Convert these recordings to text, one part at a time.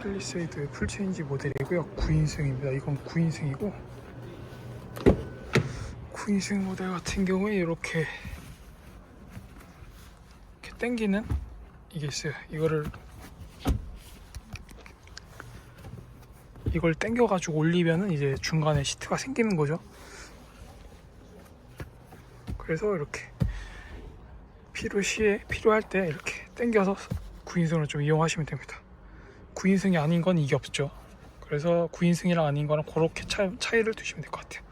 팰리세이드 풀체인지 모델이고요. 9인승입니다. 이건 9인승이고 9인승 모델 같은 경우에 이렇게 이렇게 당기는 이게 있어요. 이거를 이걸 당겨가지고 올리면은 이제 중간에 시트가 생기는 거죠. 그래서 이렇게 필요시에 필요할 때 이렇게 당겨서 9인승을 좀 이용하시면 됩니다 9인승이 아닌 건 이게 없죠. 그래서 9인승이랑 아닌 거는 그렇게 차, 차이를 두시면 될 것 같아요.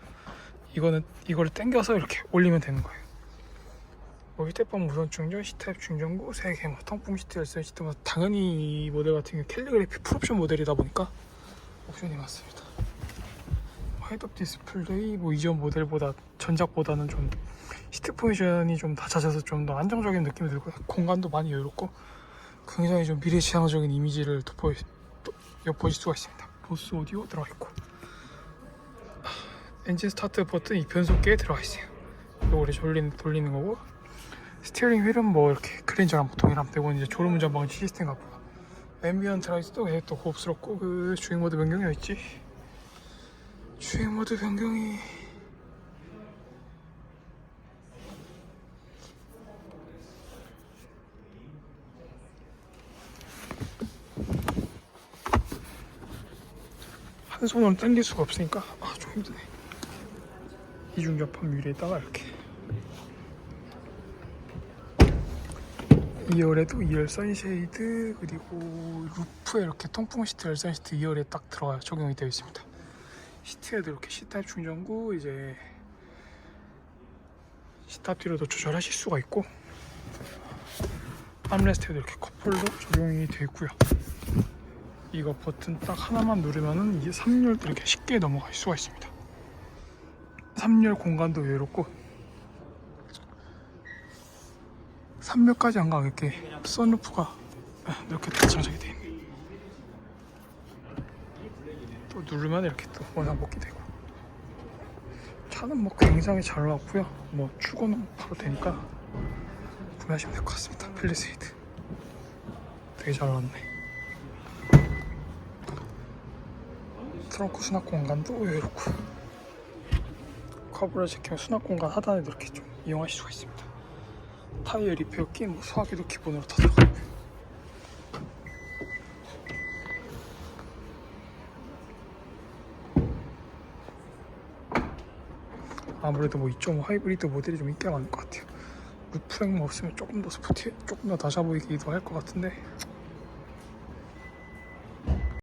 이거는 이거를 당겨서 이렇게 올리면 되는 거예요. 뭐 휴대폰 무선 충전, C타입 충전구 3개, 뭐 통풍 시트, 열선 시트 뭐 당연히 이 모델 같은 경우 캘리그래피 풀옵션 모델이다 보니까 옵션이 많습니다. 헤드업 디스플레이 뭐 이전 모델보다 전작보다는 좀 시트 포지션이 좀 낮아져서 좀 더 안정적인 느낌이 들고 공간도 많이 여유롭고 굉장히 좀 미래지향적인 이미지를 돋보이, 또- 엿보실 수가 있습니다. 보스 오디오 들어가 있고. 아, 엔진 스타트 버튼 이 변속기에 들어가 있어요. 요거를 돌리는, 돌리는 거고. 스티어링 휠은 뭐 이렇게 클린저랑 보통이랑 되고 이제 졸음운전 방지 시스템 같고요 앰비언트 라이트도 굉장히 또 고급스럽고 그 주행 모드 변경이 어딨지? 주행 모드 변경이 한 손으로 당길 수가 없으니까. 아 좀 힘드네. 이중접합 유리에다가 이렇게. 2열에도 2열 선쉐이드 그리고 루프에 이렇게 통풍 시트 열선 시트 2열에 딱 들어가 적용이 되어 있습니다. 시트에도 이렇게 C타입 충전구 이제 C타입 뒤로도 조절하실 수가 있고 암레스트에도 이렇게 컵홀더 적용이 되어 있고요 이거 버튼 딱 하나만 누르면은 이게 3열도 이렇게 쉽게 넘어갈 수가 있습니다. 3열 공간도 여유롭고 3열까지 안 가고 이렇게 선루프가 이렇게 다 장착이 되어 있네. 또 누르면 이렇게 또 원상 복귀 되고. 차는 뭐 굉장히 잘 나왔고요. 뭐 출고는 바로 되니까 구매하시면 될 것 같습니다. 펠리세이드. 되게 잘 나왔네 트렁크 수납 공간도 여유롭고. 커브를 지키면 수납 공간 하단에도 이렇게 좀 이용하실 수가 있습니다. 타이어 리페어기 뭐 소화기도 기본으로 다 들어가고 아무래도 뭐 2.5 하이브리드 모델이 좀 인기가 많을 것 같아요. 루프랭 뭐 없으면 조금 더 스포티 조금 더 낮아 보이기도 할 것 같은데